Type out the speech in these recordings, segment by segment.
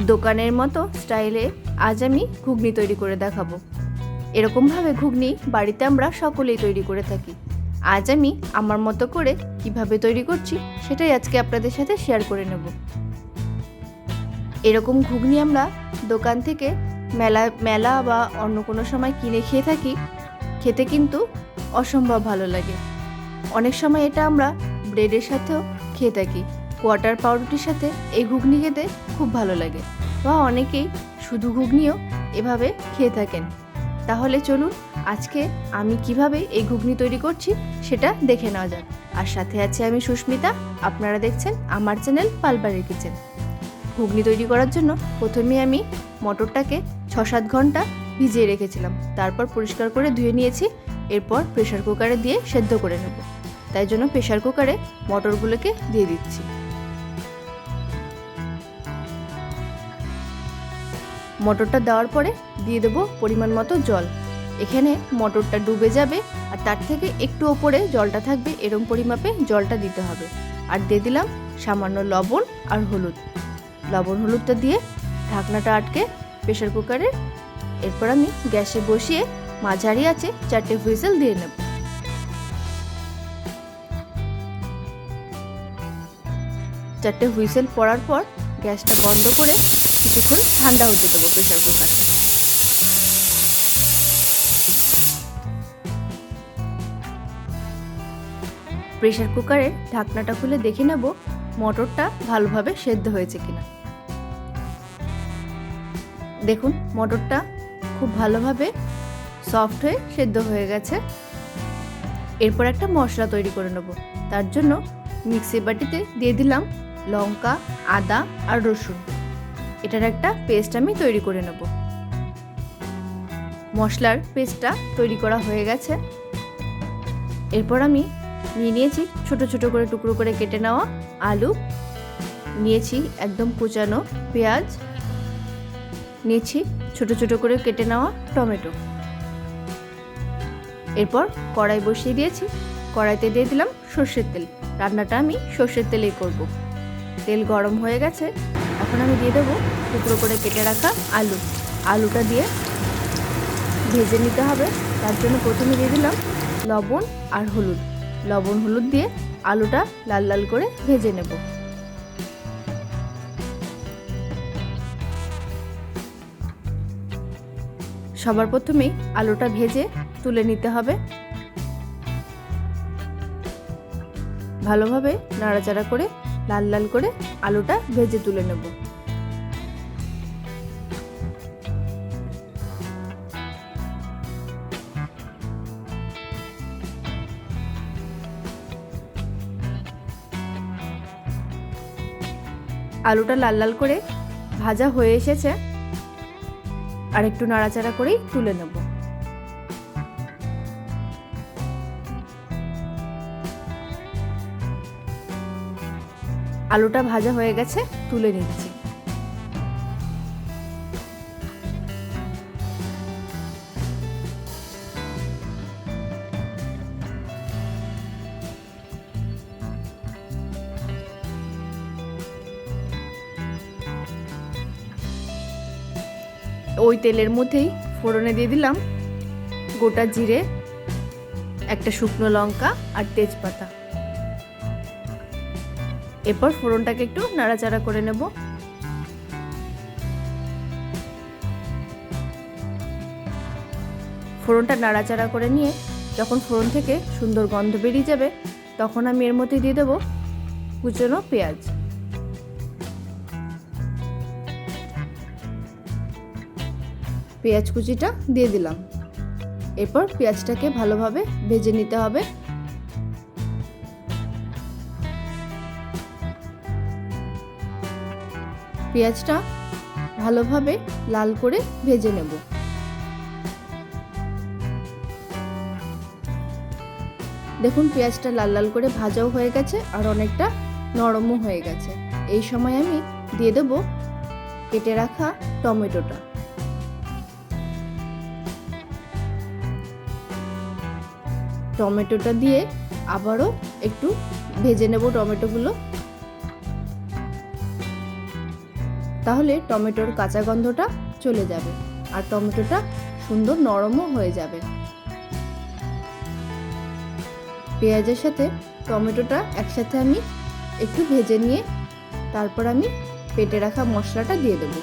দোকানের মতো স্টাইলে আজ আমি ঘুগনি তৈরি করে দেখাবো। এরকমভাবে ঘুগনি বাড়িতে আমরা সকলেই তৈরি করে থাকি। আজ আমি আমার মতো করে কীভাবে তৈরি করছি সেটাই আজকে আপনাদের সাথে শেয়ার করে নেব। এরকম ঘুগনি আমরা দোকান থেকে মেলা মেলা বা অন্য কোনো সময় কিনে খেয়ে থাকি। খেতে কিন্তু অসম্ভব ভালো লাগে। অনেক সময় এটা আমরা ব্রেডের সাথেও খেয়ে থাকি। কোয়াটার পাউরুটির সাথে এই ঘুগনি খেতে খুব ভালো লাগে। বা অনেকেই শুধু ঘুগনিও এভাবে খেয়ে থাকেন। তাহলে চলুন আজকে আমি কীভাবে এই ঘুগনি তৈরি করছি সেটা দেখে নেওয়া যাক। আর সাথে আছে আমি সুস্মিতা, আপনারা দেখছেন আমার চ্যানেল পালবাড়ির কিচেন। ঘুগনি তৈরি করার জন্য প্রথমে আমি মটরটাকে ছ সাত ঘণ্টা ভিজিয়ে রেখেছিলাম। তারপর পরিষ্কার করে ধুয়ে নিয়েছি, এরপর প্রেশার কুকারে দিয়ে সেদ্ধ করে নেব। তাই জন্য প্রেশার কুকারে মটরগুলোকে দিয়ে দিচ্ছি। মটরটা দেওয়ার পরে দিয়ে দেবো পরিমাণ মতো জল। এখানে মটরটা ডুবে যাবে আর তার থেকে একটু ওপরে জলটা থাকবে এরম পরিমাপে জলটা দিতে হবে। আর দিয়ে দিলাম সামান্য লবণ আর হলুদ। লবণ হলুদটা দিয়ে ঢাকনাটা আটকে প্রেশার কুকারে এরপর আমি গ্যাসে বসিয়ে মাঝারি আছে চারটে হুইসেল দিয়ে নেব। চারটে হুইসেল পড়ার পর গ্যাসটা বন্ধ করে কিছুক্ষণ ঠান্ডা হতে দেবো প্রেশার কুকারটা প্রেশার কুকারের ঢাকনাটা খুলে দেখে নেব মটরটা ভালোভাবে সেদ্ধ হয়েছে কিনা। দেখুন, মটরটা খুব ভালোভাবে সফট হয়ে সেদ্ধ হয়ে গেছে। এরপর একটা মশলা তৈরি করে নেব। তার জন্য মিক্সি বাটিতে দিয়ে দিলাম লঙ্কা, আদা আর রসুন। এটার একটা পেস্ট আমি তৈরি করে নেব। মশলার পেস্টটা তৈরি করা হয়ে গেছে। এরপর আমি নিয়ে নিয়েছি ছোট ছোট করে টুকরো করে কেটে নেওয়া আলু। নিয়েছি একদম কুচানো পেঁয়াজ। নিয়েছি ছোট ছোট করে কেটে নেওয়া টমেটো। এরপর কড়াই বসিয়ে দিয়েছি। কড়াইতে দিয়ে দিলাম সর্ষের তেল। রান্নাটা আমি সর্ষের তেলেই করব। তেল গরম হয়ে গেছে। এখন আমি দিয়ে দেবো টুকরো করে কেটে রাখা আলু। আলুটা দিয়ে ভেজে নিতে হবে। তার জন্য প্রথমে দিয়ে দিলাম লবণ আর হলুদ। লবণ, হলুদ দিয়ে আলুটা লাল লাল করে ভেজে নেব। সবার প্রথমেই আলুটা ভেজে তুলে নিতে হবে। ভালোভাবে নাড়াচাড়া করে লাল লাল করে আলুটা ভেজে তুলে নেব। আলুটা লাল লাল করে ভাজা হয়ে এসেছে। আর একটু নাড়াচাড়া করেই তুলে নেব। আলুটা ভাজা হয়ে গেছে, তুলে নিচ্ছি। ওই তেলের মধ্যেই ফোড়নে দিয়ে দিলাম গোটা জিরে, একটা শুকনো লঙ্কা আর তেজপাতা। এরপর ফোড়নটাকে একটু নাড়াচাড়া করে নেব। ফোড়নটা নাড়াচাড়া করে নিয়ে যখন ফোড়ন থেকে সুন্দর গন্ধ বেরিয়ে যাবে, তখন আমি এর মধ্যে দিয়ে দেবো কুচনো পেঁয়াজ। পেঁয়াজ কুচিটা দিয়ে দিলাম। এরপর পেঁয়াজটাকে ভালোভাবে ভেজে নিতে হবে। পেঁয়াজটা ভালোভাবে লাল করে ভেজে নেব। দেখুন, পেঁয়াজটা লাল লাল করে ভাজাও হয়ে গেছে আর অনেকটা নরমও হয়ে গেছে। এই সময় আমি দিয়ে দেব কেটে রাখা টমেটোটা। টমেটোটা দিয়ে আবারও একটু ভেজে নেব টমেটোগুলো। তাহলে টমেটোর কাঁচা গন্ধটা চলে যাবে আর টমেটোটা সুন্দর নরমও হয়ে যাবে। পেঁয়াজের সাথে টমেটোটা একসাথে আমি একটু ভেজে নিয়ে তারপর আমি পেটে রাখা মশলাটা দিয়ে দেবো।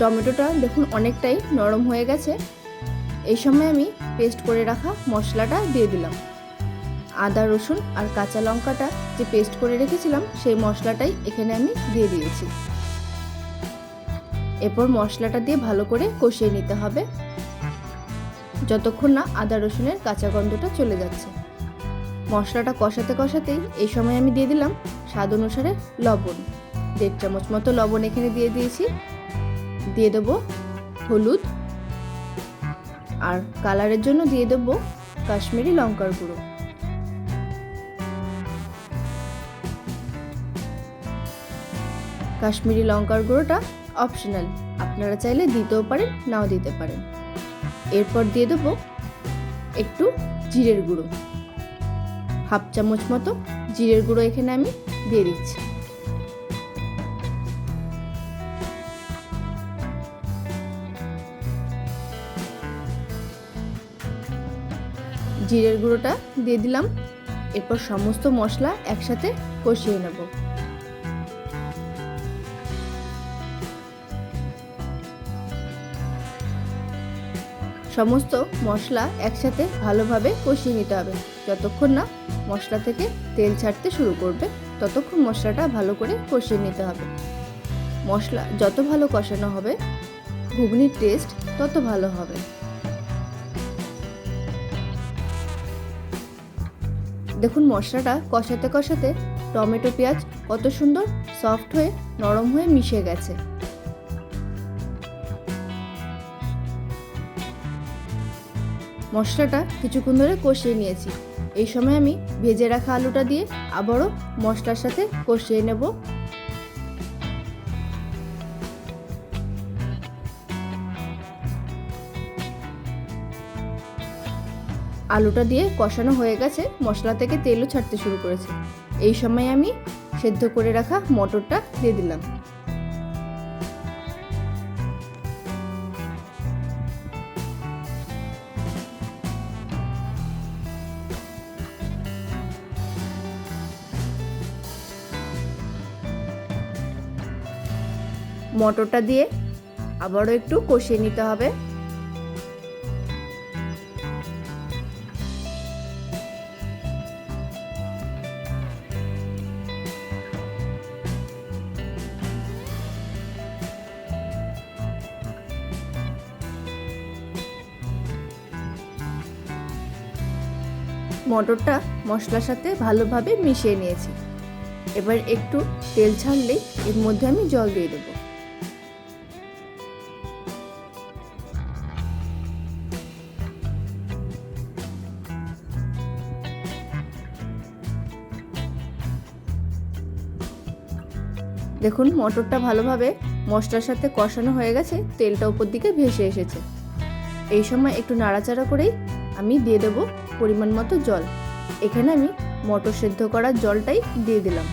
টমেটোটা দেখুন অনেকটাই নরম হয়ে গেছে। এই সময় আমি পেস্ট করে রাখা মশলাটা দিয়ে দিলাম। আদা, রসুন আর কাঁচা লঙ্কাটা যে পেস্ট করে রেখেছিলাম, সেই মশলাটাই এখানে আমি দিয়ে দিয়েছি। এরপর মশলাটা দিয়ে ভালো করে কষিয়ে নিতে হবে। যতক্ষণ না আদা, রসুনের কাঁচা গন্ধটা চলে যাচ্ছে। মশলাটা কষাতে কষাতেই এই সময় আমি দিয়ে দিলাম স্বাদ অনুসারে লবণ। দেড় চামচ মতো লবণ এখানে দিয়ে দিয়েছি। দিয়ে দেবো হলুদ। আর কালারের জন্য দিয়ে দেবো কাশ্মীরি লঙ্কার গুঁড়ো। কাশ্মীরি লঙ্কার গুঁড়োটা অপশনাল আপনারা চাইলে দিতেও পারেন, নাও দিতে পারেন। এরপর দিয়ে দেবো একটু জিরের গুঁড়ো। হাফ চামচ মতো জিরের গুঁড়ো এখানে আমি দিয়ে দিচ্ছি। জিরের গুঁড়োটা দিয়ে দিলাম। এরপর সমস্ত মশলা একসাথে কষিয়ে নেব। সমস্ত মশলা একসাথে ভালোভাবে কষিয়ে নিতে হবে। যতক্ষণ না মশলা থেকে তেল ছাড়তে শুরু করবে, ততক্ষণ মশলাটা ভালো করে কষিয়ে নিতে হবে। মশলা যত ভালো কষানো হবে, ঘুগনির টেস্ট তত ভালো হবে। দেখুন মশলাটা কষাতে কষাতে টমেটো পেঁয়াজ কত সুন্দর সফট হয়ে নরম হয়ে মিশে গেছে। মশলাটা কিছুক্ষণ ধরে কষিয়ে নিয়েছি। এই সময় আমি ভেজে রাখা আলুটা দিয়ে আবারও মশলার সাথে কষিয়ে নেব। আলুটা দিয়ে কষানো হয়ে গেছে, মশলা থেকে তেলও ছাড়তে শুরু করেছে। এই সময় আমি সেদ্ধ করে রাখা মটরটা দিয়ে দিলাম। মটরটা দিয়ে আবারও একটু কষিয়ে নিতে হবে। মটরটা মশলার সাথে ভালোভাবে মিশিয়ে নিয়েছি। এবার একটু তেল ছাড়লেই এর মধ্যে আমি জল দিয়ে দেবো। দেখুন, মটরটা ভালোভাবে মশলার সাথে কষানো হয়ে গেছে, তেলটা উপর দিকে ভেসে এসেছে। এই সময় একটু নাড়াচাড়া করেই আমি দিয়ে দেব পরিমাণ মতো জল। এখানে আমি মটর সেদ্ধ করার জলটাই দিয়ে দিলাম।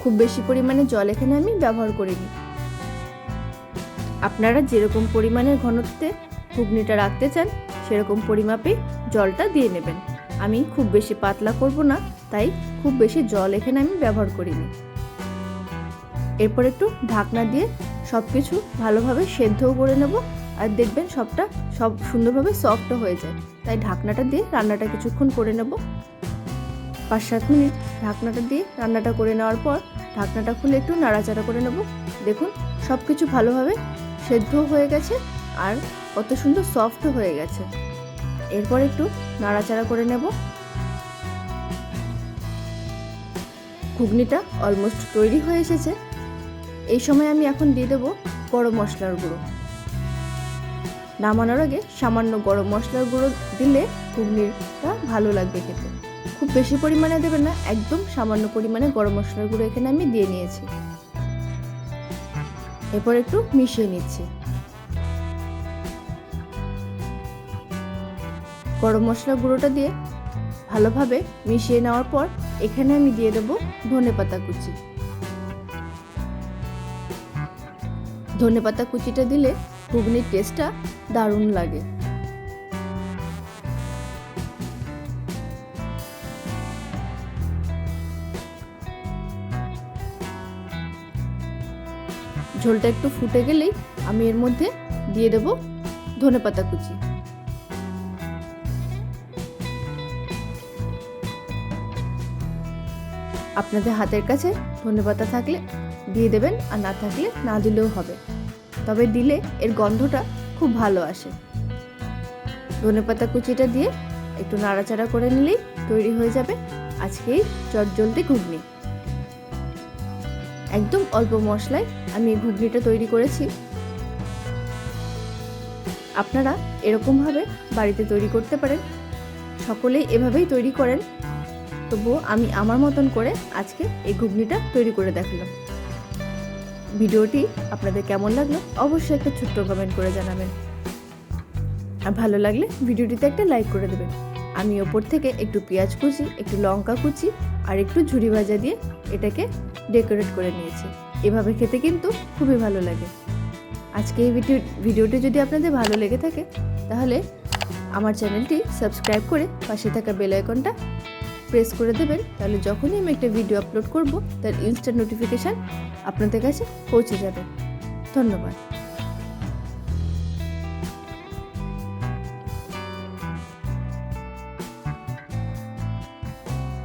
খুব বেশি পরিমাণে জল এখানে আমি ব্যবহার করিনি। আপনারা যেরকম পরিমাণের ঘনত্বে ঘুগনিটা রাখতে চান, সেরকম পরিমাপে জলটা দিয়ে নেবেন। আমি খুব বেশি পাতলা করব না, তাই খুব বেশি জল এখানে আমি ব্যবহার করিনি। এরপর একটু ঢাকনা দিয়ে সব কিছু ভালোভাবে সেদ্ধও করে নেব। আর দেখবেন সবটা সব সুন্দরভাবে সফটও হয়ে যায়। তাই ঢাকনাটা দিয়ে রান্নাটা কিছুক্ষণ করে নেব। পাঁচ সাত মিনিট ঢাকনাটা দিয়ে রান্নাটা করে নেওয়ার পর ঢাকনাটা খুলে একটু নাড়াচাড়া করে নেব। দেখুন সব কিছু ভালোভাবে সেদ্ধ হয়ে গেছে আর কত সুন্দর সফটও হয়ে গেছে। এরপর একটু নাড়াচাড়া করে নেব। ঘুগনিটা অলমোস্ট তৈরি হয়ে এসেছে। এই সময় আমি এখন দিয়ে দেবো গরম মশলার গুঁড়ো। নামানোর আগে সামান্য গরম মশলার গুঁড়ো দিলে ঘুগনিটা ভালো লাগবে খেতে। খুব বেশি পরিমাণে দেবেন না, একদম সামান্য পরিমাণে গরম মশলার গুঁড়ো এখানে আমি দিয়ে নিয়েছি। এরপর একটু মিশিয়ে নিচ্ছি। গরম মশলা গুঁড়োটা দিয়ে ভালোভাবে মিশিয়ে নেওয়ার পর এখানে আমি দিয়ে দেবো ধনে পাতা কুচি। ধনে পাতা কুচিটা দিলে ঘুগনির টেস্টটা দারুণ লাগে। ঝোলটা একটু ফুটে গেলেই আমি এর মধ্যে দিয়ে দেব ধনে পাতা কুচি। আপনাদের হাতের কাছে ধনে পাতা থাকলে দিয়ে দেবেন আর না থাকলে না দিলেও হবে। তবে দিলে এর গন্ধটা খুব ভালো আসে। ধনে পাতা কুচিটা দিয়ে একটু নাড়াচাড়া করে নিলেই তৈরি হয়ে যাবে আজকেই চটজলদি ঘুগনি। একদম অল্প মশলায় আমি এই ঘুগনিটা তৈরি করেছি। আপনারা এরকমভাবে বাড়িতে তৈরি করতে পারেন। সকলেই এভাবেই তৈরি করেন। তবুও আমি আমার মতন করে আজকে এই ঘুগনিটা তৈরি করে দেখালাম। ভিডিওটি আপনাদের কেমন লাগল অবশ্যই একটা ছোট্ট কমেন্ট করে জানাবেন। আর ভালো লাগলে ভিডিওটিতে একটা লাইক করে দেবেন। আমি ওপর থেকে একটু পেঁয়াজ কুচি, একটু লঙ্কা কুচি আর একটু ঝুরি ভাজা দিয়ে এটাকে ডেকোরেট করে নিয়েছি। এভাবে খেতে কিন্তু খুবই ভালো লাগে। আজকে এই ভিডিও, ভিডিওটি যদি আপনাদের ভালো লেগে থাকে, তাহলে আমার চ্যানেলটি সাবস্ক্রাইব করে পাশে থাকা বেল আইকনটা প্রেস করে দেবেন, তাহলে যখনই আমি একটা ভিডিও আপলোড করব, তার ইনস্ট্যান্ট নোটিফিকেশান আপনাদের কাছে পৌঁছে যাবে। ধন্যবাদ।